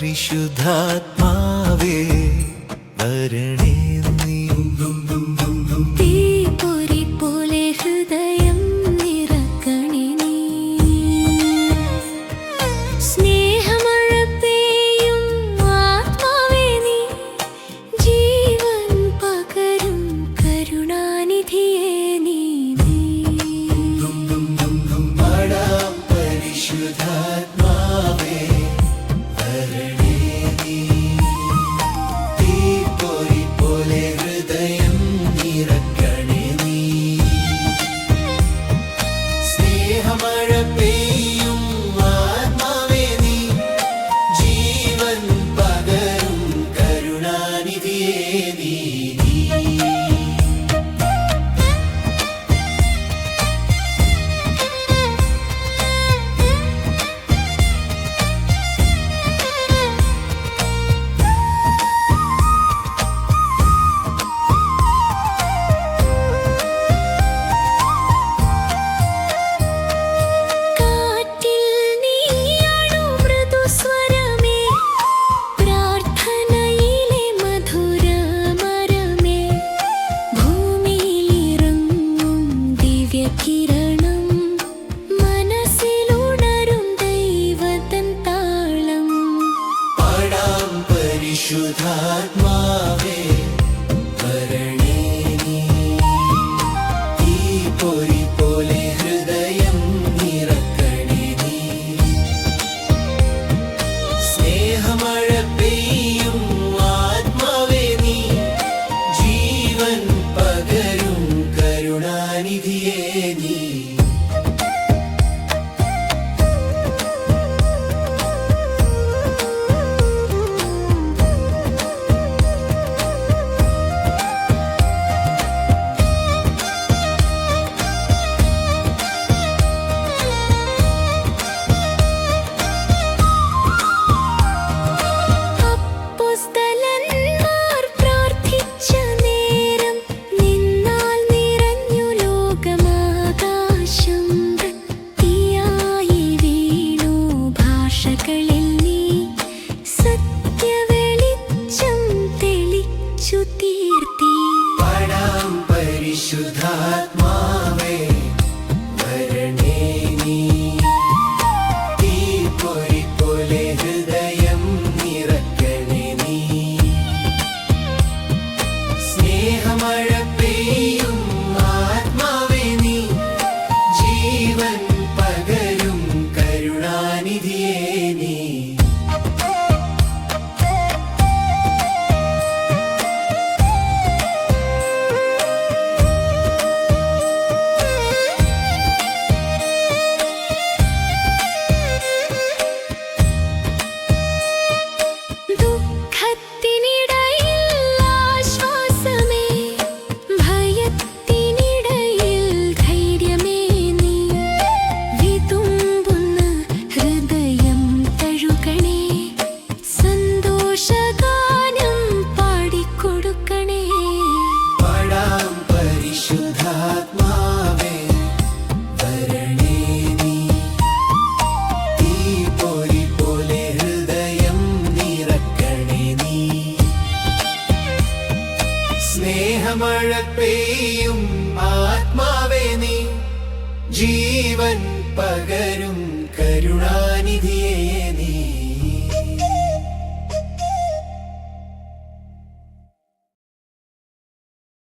പരിശുദ്ധാത്മാവേ വരണേ നീ. തീപ്പൊരി പോലെ ഹൃദയം നിറക്കണേ നീ. സ്നേഹമഴ പെയ്യും ആത്മാവേ നീ. ജീവൻ പകരും കരുണാനിധിയേ നീ. പരിശുദ്ധ ആത്മാവേ നീ. ജീവൻ പകരും കരുണാനിധിയേ. സ്നേഹമഴ പെയ്യും ആത്മാവേ നീ ജീവൻ പകരും.